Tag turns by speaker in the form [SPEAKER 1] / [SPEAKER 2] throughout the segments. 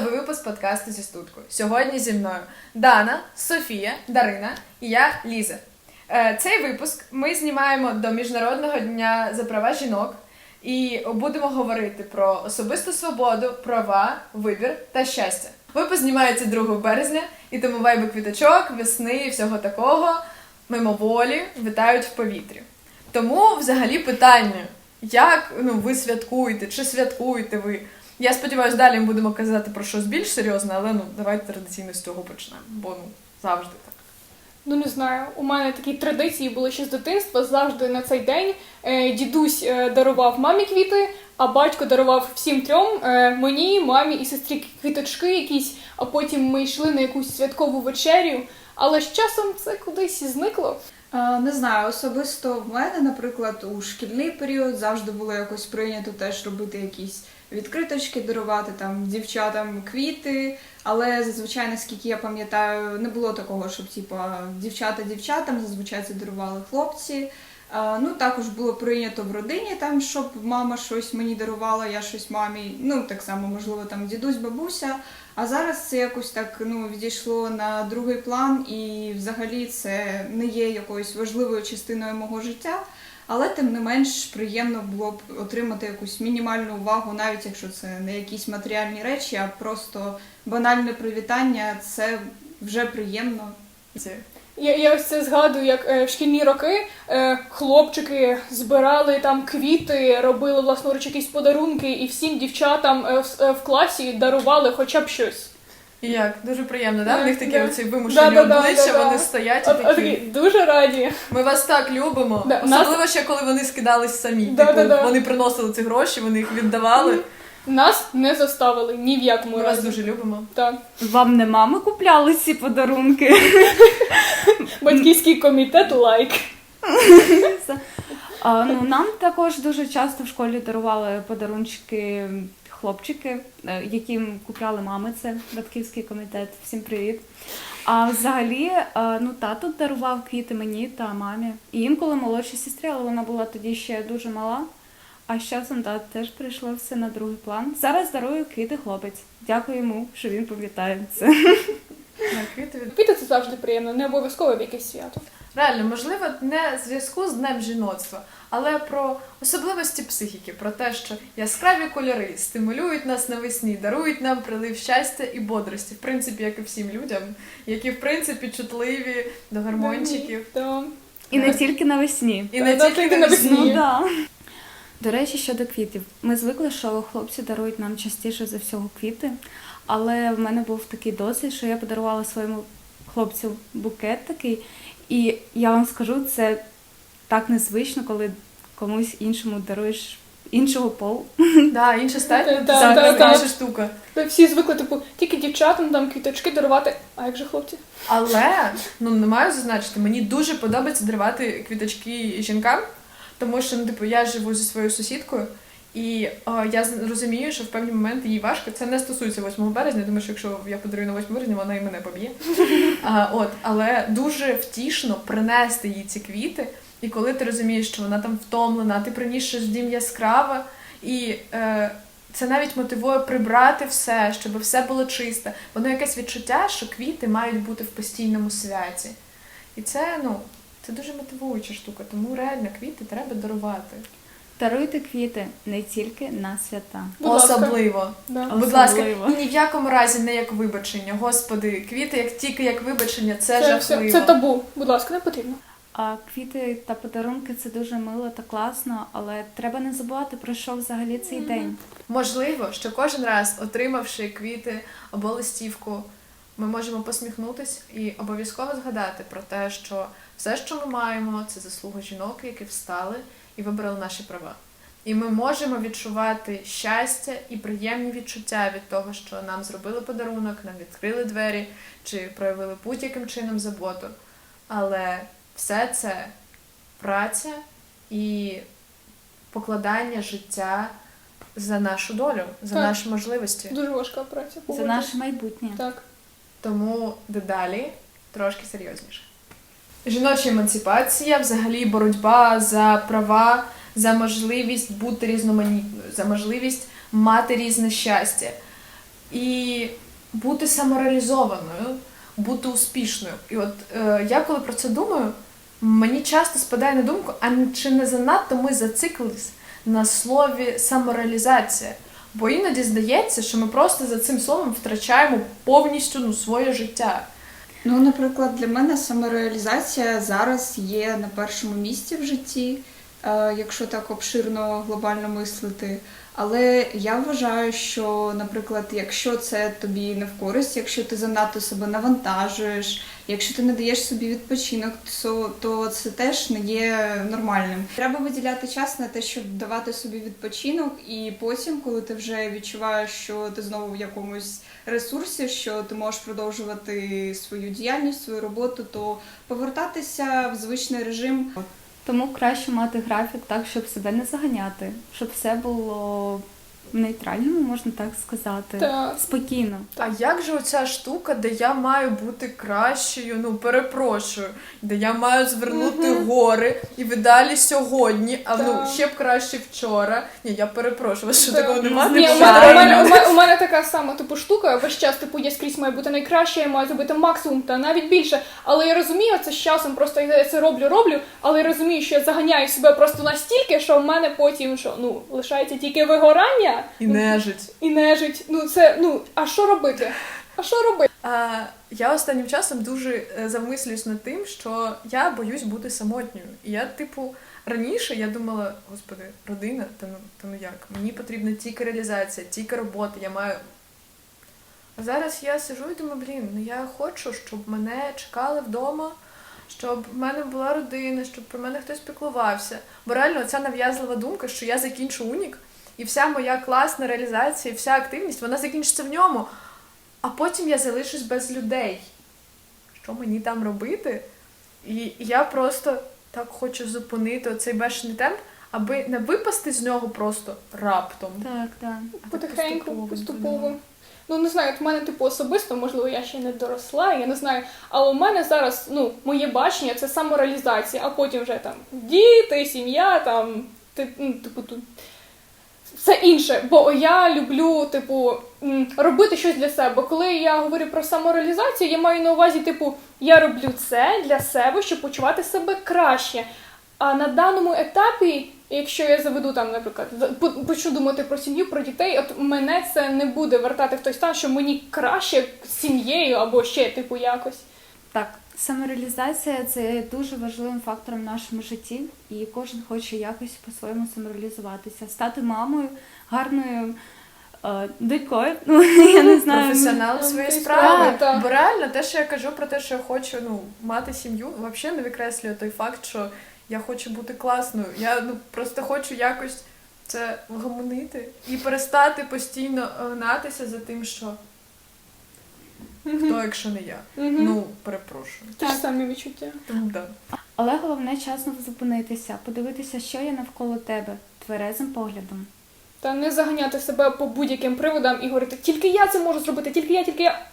[SPEAKER 1] новий випуск подкасту зі студкою. Сьогодні зі мною Дана, Софія, Дарина і я Ліза. Е, Цей випуск ми знімаємо до Міжнародного дня за права жінок і будемо говорити про особисту свободу, права, вибір та щастя. Випуск знімається 2 березня, і тому вайби квіточок, весни і всього такого мимоволі витають в повітрі. Тому взагалі питання, як ну, ви святкуєте, чи святкуєте ви? Я сподіваюся, далі ми будемо казати про щось більш серйозне, але ну давайте традиційно з цього почнемо, бо ну завжди так.
[SPEAKER 2] Ну не знаю. У мене такі традиції були ще з дитинства. Завжди на цей день е, дідусь е, дарував мамі квіти, а батько дарував всім трьом е, мені, мамі і сестрі квіточки якісь. А потім ми йшли на якусь святкову вечерю. Але з часом це кудись зникло.
[SPEAKER 3] А, Не знаю, особисто в мене, наприклад, у шкільний період завжди було якось прийнято теж робити якісь відкриточки, дарувати там дівчатам квіти. Але зазвичай, наскільки я пам'ятаю, не було такого, щоб типа дівчата дівчатам, зазвичай це дарували хлопці. Ну, також було прийнято в родині, там, щоб мама щось мені дарувала, я щось мамі. Ну, так само, можливо, там дідусь, бабуся. А зараз це якось так ну, відійшло на другий план, і взагалі це не є якоюсь важливою частиною мого життя. Але тим не менш приємно було б отримати якусь мінімальну увагу, навіть якщо це не якісь матеріальні речі, а просто банальне привітання, це вже приємно.
[SPEAKER 2] Я, я ось це згадую, як е, в шкільні роки е, хлопчики збирали там квіти, робили власноруч якісь подарунки, і всім дівчатам е, в, е, в класі дарували хоча б щось.
[SPEAKER 1] І як дуже приємно, да? В них такі оці вимушені обличчя, вони стоять і такі.
[SPEAKER 2] дуже раді.
[SPEAKER 1] Ми вас так любимо. Особливо ще коли вони скидались самі. Типу, вони приносили ці гроші, вони їх віддавали.
[SPEAKER 2] Нас не заставили ні в якому
[SPEAKER 1] Ми вас дуже любимо.
[SPEAKER 2] Так.
[SPEAKER 4] Вам не мами купляли ці подарунки?
[SPEAKER 2] Батьківський комітет лайк.
[SPEAKER 4] А, ну, нам також дуже часто в школі дарували подарунчики хлопчики, е, яким купляли мами. Це батьківський комітет. Всім привіт. А взагалі, е, ну тато дарував квіти мені та мамі. І інколи молодшій сестрі, але вона була тоді ще дуже мала. А з часом да, теж прийшло все на другий план. Зараз дарую квіти хлопець. Дякую йому, що він пам'ятає це.
[SPEAKER 1] Квіти
[SPEAKER 2] це завжди приємно, не обов'язково в якесь свято.
[SPEAKER 1] Реально, можливо, не в зв'язку з днем жіноцтва, але про особливості психіки, про те, що яскраві кольори стимулюють нас навесні, дарують нам прилив щастя і бодрості, в принципі, як і всім людям, які в принципі чутливі до гармончиків.
[SPEAKER 4] І не тільки навесні.
[SPEAKER 1] І не тільки
[SPEAKER 2] тільки
[SPEAKER 1] навесні.
[SPEAKER 2] навесні.
[SPEAKER 4] Ну да. До речі, щодо квітів. Ми звикли, що хлопці дарують нам частіше за всього квіти. Але в мене був такий досвід, що я подарувала своєму хлопцю букет такий. І я вам скажу, це так незвично, коли комусь іншому даруєш іншого полу.
[SPEAKER 1] Да, інша стать,
[SPEAKER 2] Та-
[SPEAKER 1] ну,
[SPEAKER 2] та-
[SPEAKER 1] це
[SPEAKER 2] та-
[SPEAKER 1] така
[SPEAKER 2] та.
[SPEAKER 1] інша штука.
[SPEAKER 2] Ми всі звикли, типу, тільки дівчатам там квіточки дарувати, а як же хлопці?
[SPEAKER 1] Але ну не маю зазначити, мені дуже подобається дарувати квіточки жінкам, тому що ну, типу, я живу зі своєю сусідкою, і о, я розумію, що в певні моменти їй важко. Це не стосується 8 березня, тому що якщо я подарую на 8 березня, вона і мене поб'є. А, от, але дуже втішно принести їй ці квіти, і коли ти розумієш, що вона там втомлена, ти приніс щось в дім яскраве, і е, це навіть мотивує прибрати все, щоб все було чисте. Воно якесь відчуття, що квіти мають бути в постійному святі. І це, ну, це дуже мотивуюча штука, тому реально квіти треба дарувати.
[SPEAKER 4] Даруйте квіти не тільки на свята.
[SPEAKER 2] Будь ласка.
[SPEAKER 1] Особливо.
[SPEAKER 2] Да.
[SPEAKER 1] Будь ласка,
[SPEAKER 4] Особливо.
[SPEAKER 1] і ні в якому разі не як вибачення. Господи, квіти, як тільки як вибачення, це,
[SPEAKER 2] Це, все,
[SPEAKER 1] жахливо.
[SPEAKER 2] це табу. Будь ласка, не потрібно.
[SPEAKER 4] А квіти та подарунки це дуже мило та класно, але треба не забувати про що взагалі цей день.
[SPEAKER 1] Можливо, що кожен раз, отримавши квіти або листівку, ми можемо посміхнутись і обов'язково згадати про те, що все, що ми маємо, це заслуга жінок, які встали і вибрали наші права. І ми можемо відчувати щастя і приємні відчуття від того, що нам зробили подарунок, нам відкрили двері чи проявили будь-яким чином заботу. Але все це праця і покладання життя за нашу долю, за
[SPEAKER 2] Так.
[SPEAKER 1] наші можливості.
[SPEAKER 2] Дуже важка праця.
[SPEAKER 4] За наше майбутнє.
[SPEAKER 2] Так.
[SPEAKER 1] Тому дедалі трошки серйозніше. Жіноча емансипація, взагалі боротьба за права, за можливість бути різноманітною, за можливість мати різне щастя. і бути самореалізованою, бути успішною. І от е, я коли про це думаю, мені часто спадає на думку, а чи не занадто ми зациклились на слові самореалізація? Бо іноді здається, що ми просто за цим словом втрачаємо повністю ну, своє життя.
[SPEAKER 3] Ну, наприклад, для мене самореалізація зараз є на першому місці в житті, е, якщо так обширно глобально мислити. Але я вважаю, що, наприклад, якщо це тобі не в користь, якщо ти занадто себе навантажуєш, якщо ти не даєш собі відпочинок, то, то це теж не є нормальним. Треба виділяти час на те, щоб давати собі відпочинок, і потім, коли ти вже відчуваєш, що ти знову в якомусь ресурсі, що ти можеш продовжувати свою діяльність, свою роботу, то повертатися в звичний режим.
[SPEAKER 4] Тому краще мати графік так, щоб себе не заганяти, щоб все було нейтральному, можна так сказати.
[SPEAKER 2] Так.
[SPEAKER 4] Спокійно.
[SPEAKER 1] А як же оця штука, де я маю бути кращою, ну перепрошую, де я маю звернути
[SPEAKER 2] Мгм.
[SPEAKER 1] гори і ви далі сьогодні, а ну ще б краще вчора. Ні, я перепрошую, вас що
[SPEAKER 2] Так.
[SPEAKER 1] такого немає?
[SPEAKER 2] Ні, у мене, у, мене, у, мене, у мене така сама типу штука. Весь час типу я скрізь маю бути найкраще, я маю зробити максимум та навіть більше. Але я розумію, це з часом просто я це роблю, роблю. Але я розумію, що я заганяю себе просто настільки, що в мене потім що ну лишається тільки вигорання
[SPEAKER 1] І нежить.
[SPEAKER 2] і нежить. Ну це ну а що робити? А що робити?
[SPEAKER 1] А, я останнім часом дуже е, замислююсь над тим, що я боюсь бути самотньою. І я, типу, раніше я думала, господи, родина, та ну, та ну як? Мені потрібна тільки реалізація, тільки робота, я маю. А зараз я сижу і думаю, блін, ну я хочу, щоб мене чекали вдома, щоб в мене була родина, щоб про мене хтось піклувався. Бо реально ця нав'язлива думка, що я закінчу унік, і вся моя класна реалізація, вся активність, вона закінчиться в ньому. А потім я залишусь без людей. Що мені там робити? І я просто так хочу зупинити оцей бешений темп, аби не випасти з нього просто раптом.
[SPEAKER 4] Так, так.
[SPEAKER 1] а
[SPEAKER 2] Потихеньку,
[SPEAKER 1] поступово,
[SPEAKER 2] поступово.
[SPEAKER 1] ну,
[SPEAKER 2] Ну не знаю, от в мене типу особисто, можливо, я ще не доросла, я не знаю. Але у мене зараз ну моє бачення це самореалізація, а потім вже там діти, сім'я, там ти, ну, типу тут. Все інше, бо я люблю, типу, робити щось для себе. Коли я говорю про самореалізацію, я маю на увазі, типу, я роблю це для себе, щоб почувати себе краще. А на даному етапі, якщо я заведу там, наприклад, почну думати про сім'ю, про дітей, от мене це не буде вертати в той стан, що мені краще сім'єю або ще, типу, якось.
[SPEAKER 4] Так, самореалізація це дуже важливим фактором в нашому житті, і кожен хоче якось по-своєму самореалізуватися, стати мамою, гарною е, донькою. Ну я не знаю.
[SPEAKER 1] Професіонал своєї справи.
[SPEAKER 2] так.
[SPEAKER 1] Бо реально те, що я кажу про те, що я хочу ну, мати сім'ю, взагалі не викреслює той факт, що я хочу бути класною. Я ну, просто хочу якось це вгомонити і перестати постійно гнатися за тим, що хто, якщо не я. Ну, перепрошую.
[SPEAKER 2] Ті ж самі відчуття.
[SPEAKER 1] Тому да.
[SPEAKER 4] Але головне часно зупинитися, подивитися, що є навколо тебе, тверезим поглядом.
[SPEAKER 2] Та не заганяти себе по будь-яким приводам і говорити, тільки я це можу зробити, тільки я, тільки я.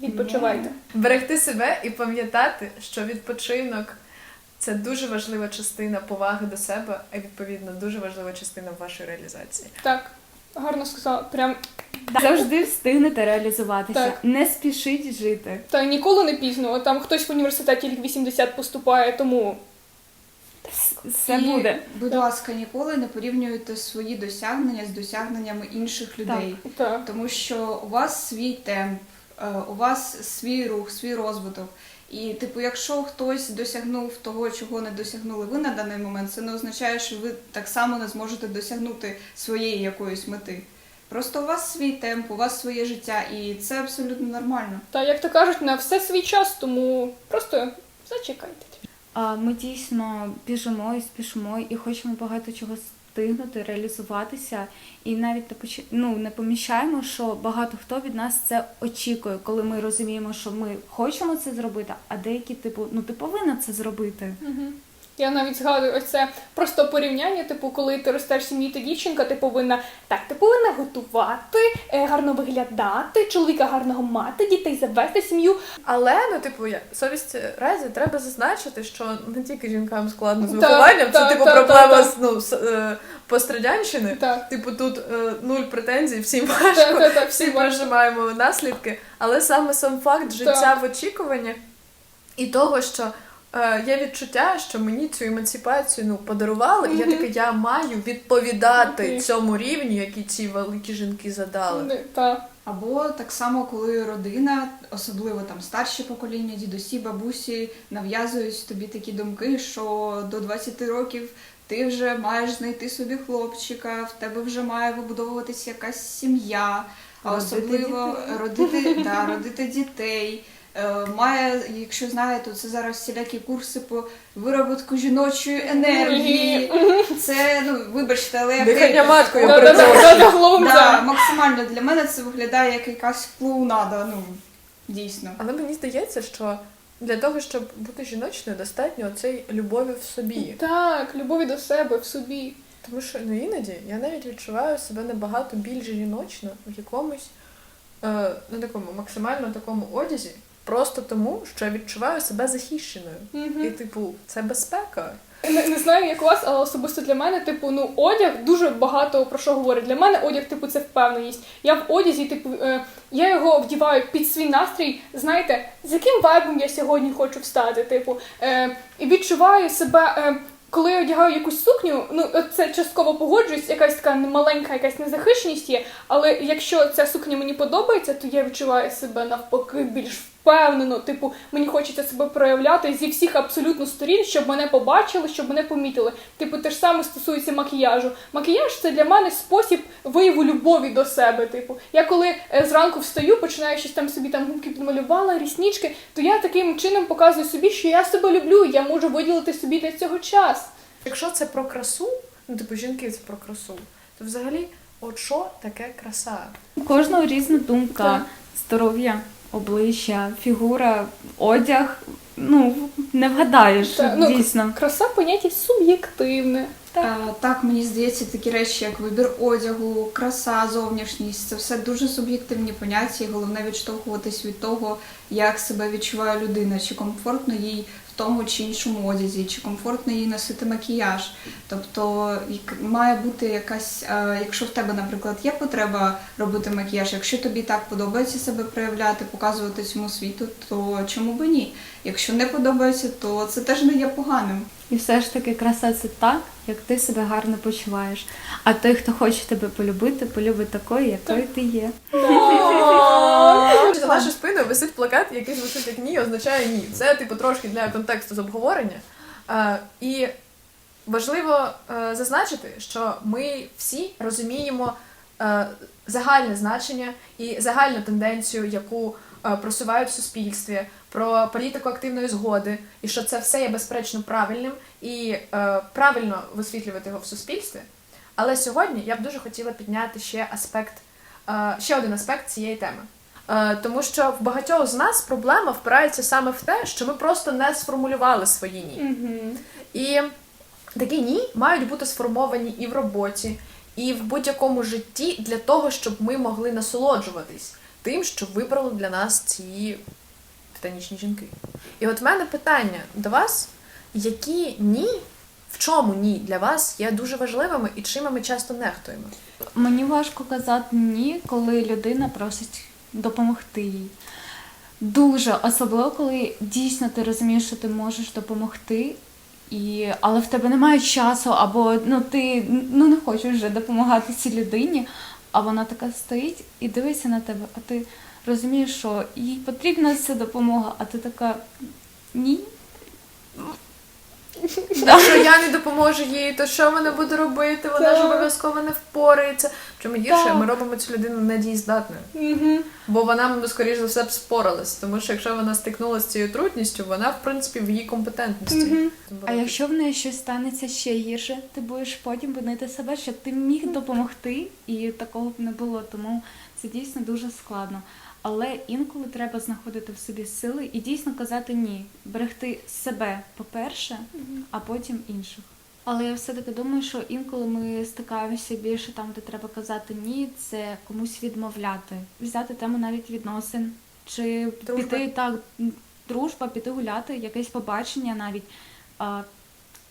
[SPEAKER 2] Відпочивайте.
[SPEAKER 1] Берегти себе і пам'ятати, що відпочинок це дуже важлива частина поваги до себе, а відповідно дуже важлива частина вашої реалізації.
[SPEAKER 2] Так, гарно сказала. Прям
[SPEAKER 4] Завжди встигнете реалізуватися.
[SPEAKER 2] Так.
[SPEAKER 4] Не спішіть жити.
[SPEAKER 2] та ніколи не пізно. От Там хтось в університет тільки 80 поступає, тому
[SPEAKER 4] Все
[SPEAKER 3] І,
[SPEAKER 4] буде.
[SPEAKER 3] Будь
[SPEAKER 2] Так.
[SPEAKER 3] ласка, ніколи не порівнюйте свої досягнення з досягненнями інших людей.
[SPEAKER 2] так.
[SPEAKER 3] Тому що у вас свій темп, е, у вас свій рух, свій розвиток. І, типу, якщо хтось досягнув того, чого не досягнули ви на даний момент, це не означає, що ви так само не зможете досягнути своєї якоїсь мети. Просто у вас свій темп, у вас своє життя, і це абсолютно нормально.
[SPEAKER 2] Та як то кажуть, на все свій час, тому просто зачекайте.
[SPEAKER 4] А ми дійсно біжимо і спішимо і хочемо багато чого встигнути, реалізуватися, і навіть не ну, не поміщаємо, що багато хто від нас це очікує, коли ми розуміємо, що ми хочемо це зробити, а деякі типу, ну ти повинна це зробити.
[SPEAKER 2] Угу. Я навіть згадую ось це просто порівняння, типу, коли ти ростеш в сім'ї, ти дівчинка, ти повинна так, ти повинна готувати, е, гарно виглядати, чоловіка гарного мати, дітей завести сім'ю.
[SPEAKER 1] Але ну, типу, я совість разі треба зазначити, що не тільки жінкам складно з вихованням, це типу проблема з ну з, е, пострадянщини. Типу, тут е, нуль претензій, всім важко, всі переживаємо наслідки. Але саме сам факт життя в очікуванні і того, що є відчуття, що мені цю емансипацію ну, подарували, і я така, я маю відповідати
[SPEAKER 2] Окей.
[SPEAKER 1] цьому рівню, який ці великі жінки задали.
[SPEAKER 2] Не- та.
[SPEAKER 3] Або так само, коли родина, особливо там старші покоління, дідусі, бабусі, нав'язують тобі такі думки, що до 20 років ти вже маєш знайти собі хлопчика, в тебе вже має вибудовуватися якась сім'я, а особливо
[SPEAKER 4] дітей.
[SPEAKER 3] родити, да, родити дітей. Е, Має, якщо знаєте, це зараз всілякі курси по вироботку жіночої енергії. Це ну вибачте, але
[SPEAKER 1] Дихання маткою.
[SPEAKER 2] Да,
[SPEAKER 3] максимально для мене це виглядає як якась клоунада, ну дійсно.
[SPEAKER 1] Але мені здається, що для того, щоб бути жіночною, достатньо цієї любові в собі.
[SPEAKER 2] Так, любові до себе в собі.
[SPEAKER 1] Тому що ну іноді я навіть відчуваю себе набагато більш жіночно в якомусь е, на такому максимально такому одязі, просто тому, що я відчуваю себе захищеною.
[SPEAKER 2] Мгм.
[SPEAKER 1] І, типу, це безпека.
[SPEAKER 2] Не, не знаю, як у вас, але особисто для мене, типу, ну одяг дуже багато про що говорить. Для мене одяг, типу, це впевненість. Я в одязі, типу, е, я його вдіваю під свій настрій. Знаєте, з яким вайбом я сьогодні хочу встати? Типу, е, і відчуваю себе. Е, коли я одягаю якусь сукню, ну це частково погоджуюсь, якась така маленька, якась незахищеність є. Але якщо ця сукня мені подобається, то я відчуваю себе навпаки більш впевнено. Типу, мені хочеться себе проявляти зі всіх абсолютно сторін, щоб мене побачили, щоб мене помітили. Типу, те ж саме стосується макіяжу. Макіяж це для мене спосіб вияву любові до себе. Типу, я коли е, зранку встаю, починаю щось там собі там губки підмалювала, ріснички, то я таким чином показую собі, що я себе люблю, я можу виділити собі для цього час.
[SPEAKER 1] Якщо це про красу, ну типу жінки це про красу, то взагалі, от що таке краса?
[SPEAKER 4] У кожного різна думка,
[SPEAKER 2] Так.
[SPEAKER 4] здоров'я, обличчя, фігура, одяг. Ну, не вгадаєш,
[SPEAKER 2] Та, ну,
[SPEAKER 4] дійсно.
[SPEAKER 2] Краса поняття суб'єктивне.
[SPEAKER 3] Е, Так, мені здається, такі речі, як вибір одягу, краса, зовнішність це все дуже суб'єктивні поняття, і головне відштовхуватись від того, як себе відчуває людина, чи комфортно їй в тому чи іншому одязі, чи комфортно їй носити макіяж. Тобто має бути якась, е, якщо в тебе, наприклад, є потреба робити макіяж, якщо тобі так подобається себе проявляти, показувати цьому світу, то чому би ні? Якщо не подобається, то це теж не є поганим.
[SPEAKER 4] І все ж таки краса це так, як ти себе гарно почуваєш. А той, хто хоче тебе полюбити, полюбить такою, якою ти є.
[SPEAKER 1] За нашою спиною висить плакат, який звучить як ні, означає ні. Це типу трошки для контексту з обговорення. Е, і важливо е, зазначити, що ми всі розуміємо е, загальне значення і загальну тенденцію, яку е, просувають в суспільстві, про політику активної згоди, і що це все є безперечно правильним і е, правильно висвітлювати його в суспільстві. Але сьогодні я б дуже хотіла підняти ще аспект, е, ще один аспект цієї теми. Е, Тому що в багатьох з нас проблема впирається саме в те, що ми просто не сформулювали свої ні.
[SPEAKER 2] Угу.
[SPEAKER 1] І такі ні мають бути сформовані і в роботі, і в будь-якому житті для того, щоб ми могли насолоджуватись тим, що вибрали для нас ці титанічні жінки. І от в мене питання до вас: які ні, в чому ні для вас є дуже важливими і чим ми часто нехтуємо?
[SPEAKER 4] Мені важко казати ні, коли людина просить допомогти їй. Дуже особливо, коли дійсно ти розумієш, що ти можеш допомогти, і... але в тебе немає часу, або ну, ти ну, не хочеш вже допомагати цій людині, а вона така стоїть і дивиться на тебе, а ти розумієш, що їй потрібна ця допомога, а ти така ні.
[SPEAKER 1] Якщо я не допоможу їй, то що вона буде робити? Вона ж обов'язково не впорається. Чому гірше,
[SPEAKER 2] Так.
[SPEAKER 1] ми робимо цю людину недієздатною.
[SPEAKER 2] Угу.
[SPEAKER 1] Бо вона, ну, скоріш за все, б споралась, тому що якщо вона стикнулася з цією трудністю, вона, в принципі, в її компетентності.
[SPEAKER 2] Мгм.
[SPEAKER 4] А якщо в неї щось станеться ще гірше, ти будеш потім винити себе, що ти міг допомогти, і такого б не було. Тому це дійсно дуже складно. Але інколи треба знаходити в собі сили і дійсно казати ні, берегти себе, по-перше, а потім інших. Але я все-таки думаю, що інколи ми стикаємося більше там, де треба казати ні, це комусь відмовляти, взяти тему навіть відносин, чи
[SPEAKER 1] Дружби.
[SPEAKER 4] піти так, дружба, піти гуляти, якесь побачення навіть. А,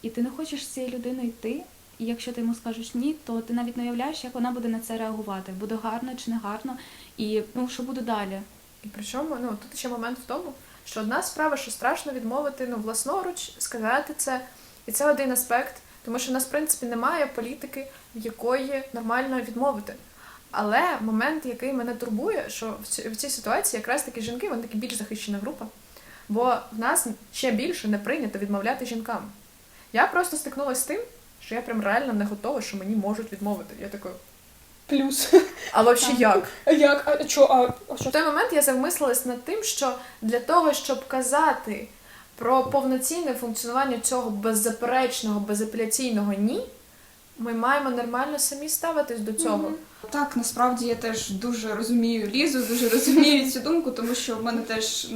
[SPEAKER 4] і ти не хочеш з цією людиною йти. І якщо ти йому скажеш ні, то ти навіть не уявляєш, як вона буде на це реагувати. Буде гарно чи не гарно, і ну що буде далі.
[SPEAKER 1] І причому, ну тут ще момент в тому, що одна справа, що страшно відмовити ну, власноруч, сказати це, і це один аспект, тому що в нас, в принципі, немає політики, в якої нормально відмовити. Але момент, який мене турбує, що в цій, ситуації якраз таки жінки, вони таки більш захищена група, бо в нас ще більше не прийнято відмовляти жінкам. Я просто стикнулася з тим, що я прям реально не готова, що мені можуть відмовити. Я така,
[SPEAKER 2] Плюс.
[SPEAKER 1] а взагалі як?
[SPEAKER 2] А як? А чо? А, а що?
[SPEAKER 1] В той момент я замислилась над тим, що для того, щоб казати про повноцінне функціонування цього беззаперечного, безапеляційного ні, ми маємо нормально самі ставитись до цього.
[SPEAKER 3] Так, насправді я теж дуже розумію Лізу, дуже розумію цю думку, тому що в мене теж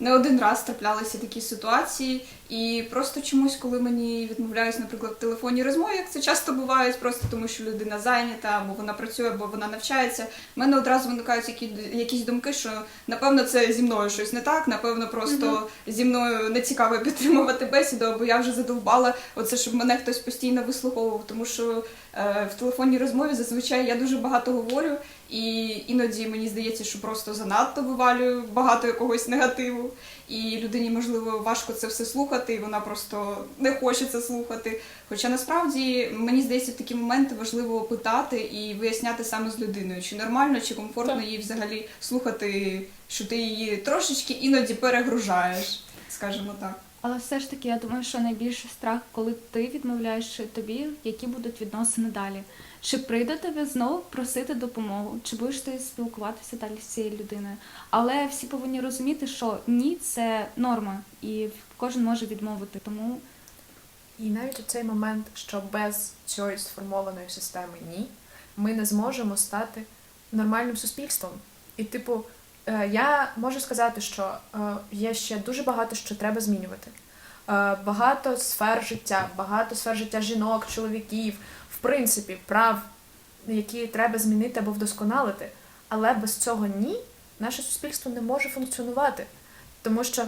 [SPEAKER 3] не один раз траплялися такі ситуації, і просто чомусь, коли мені відмовляють, наприклад, в телефонній розмові, як це часто буває, просто тому що людина зайнята, або вона працює, або вона навчається. в мене одразу виникають які, якісь думки, що напевно це зі мною щось не так, напевно, просто зі мною не цікаво підтримувати бесіду, або я вже задовбала оце, щоб мене хтось постійно вислуховував, тому що е, в телефонній розмові зазвичай я дуже багато говорю, і іноді мені здається, що просто занадто вивалюю багато якогось негативу, і людині можливо важко це все слухати, і вона просто не хоче це слухати. Хоча насправді мені здається, в такі моменти важливо питати і виясняти саме з людиною, чи нормально, чи комфортно
[SPEAKER 2] Так.
[SPEAKER 3] їй взагалі слухати, що ти її трошечки іноді перегружаєш, скажімо так.
[SPEAKER 4] Але все ж таки, я думаю, що найбільший страх, коли ти відмовляєш тобі, які будуть відносини далі. Чи прийде тебе знову просити допомогу, чи будеш ти спілкуватися далі з цією людиною? Але всі повинні розуміти, що ні, це норма, і кожен може відмовити. Тому
[SPEAKER 1] І навіть у цей момент, що без цієї сформованої системи ні, ми не зможемо стати нормальним суспільством. І, типу, е, я можу сказати, що е, є ще дуже багато що треба змінювати. Е, Багато сфер життя, багато сфер життя жінок, чоловіків, в принципі, прав, які треба змінити або вдосконалити. Але без цього ні, наше суспільство не може функціонувати. Тому що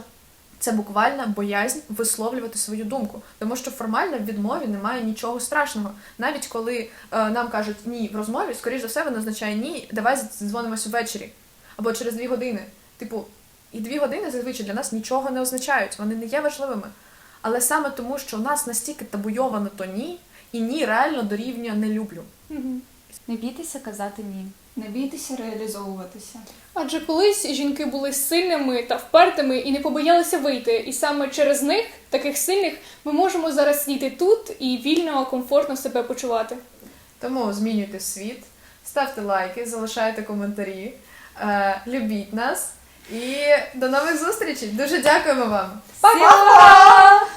[SPEAKER 1] це буквально боязнь висловлювати свою думку. Тому що формально в відмові немає нічого страшного. Навіть коли е, нам кажуть ні в розмові, скоріш за все, воно означає ні, давай дзвонимось ввечері або через дві години. Типу, і дві години зазвичай для нас нічого не означають, вони не є важливими. Але саме тому, що у нас настільки табуйовано то ні, і ні реально дорівнює не люблю.
[SPEAKER 2] Мгм.
[SPEAKER 4] не бійтеся казати ні.
[SPEAKER 3] Не бійтеся реалізовуватися.
[SPEAKER 2] Адже колись жінки були сильними та впертими і не побоялися вийти. І саме через них, таких сильних, ми можемо зараз сидіти тут і вільно, комфортно себе почувати.
[SPEAKER 1] Тому змінюйте світ, ставте лайки, залишайте коментарі, е, любіть нас і до нових зустрічей. Дуже дякуємо вам.
[SPEAKER 2] Па-па!